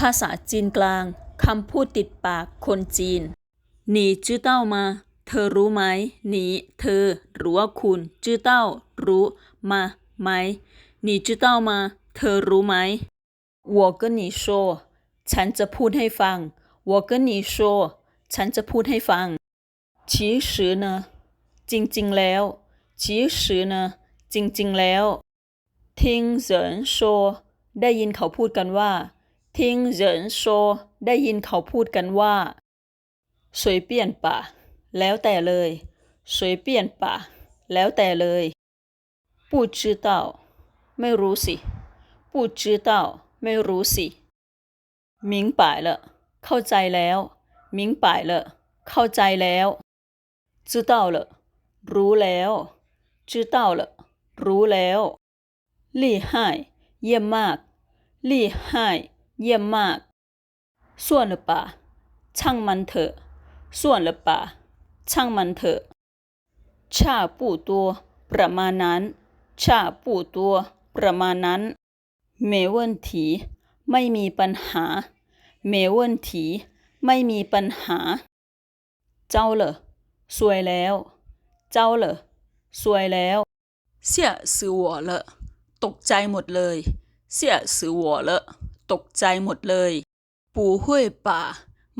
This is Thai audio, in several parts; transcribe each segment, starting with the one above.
ภาษาจีนกลาง คำพูดติดปากคนจีนหนีจื้อเต้ามา เธอรู้ไหมหนีเธอ หรือว่าคุณจื้อเต้า รู้มาไหมหนีจื้อเต้ามา เธอรู้ไหม我跟你说ฉันจะพูดให้ฟัง我跟你说ฉันจะพูดให้ฟัง其实呢จริงๆแล้ว其实呢จริงๆแล้ว听人说ได้ยินเขาพูดกันว่า 听人说ได้ยินเขาพูดกันว่า随便吧แล้วแต่เลย随便吧แล้วแต่เลย不知道ไม่รู้สิ不知道ไม่รู้สิ明白了เข้าใจแล้ว明白了เข้าใจแล้ว知道了รู้แล้ว知道了รู้แล้ว厉害เยี่ยมมาก厉害 เยี่ยมมากส่วนหรือปะช่างมันเถอะส่วนหรือปะช่างมันเถอะชาปู่ตัว ประมาณนั้น ชาปู่ตัว ประมาณนั้นเมเวนถีไม่มีปัญหาเมเวนถีไม่มีปัญหา เจ้าเหรอสวยแล้ว เจ้าเหรอสวยแล้วเสียสือหัวเลอะตกใจหมดเลย เสียสือหัวเลอะ ตกใจหมดเลย不会吧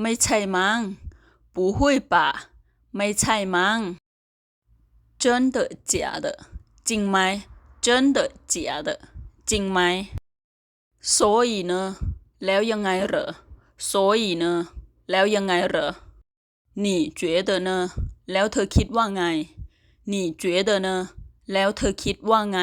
ไม่ใช่มั้ง不会吧ไม่ใช่มั้ง真的假的จริงไหม真的假的จริงไหม所以呢แล้วยังไงเหรอ所以呢แล้วยังไงเหรอ你觉得呢แล้วเธอคิดว่าไง你觉得呢แล้วเธอคิดว่าไง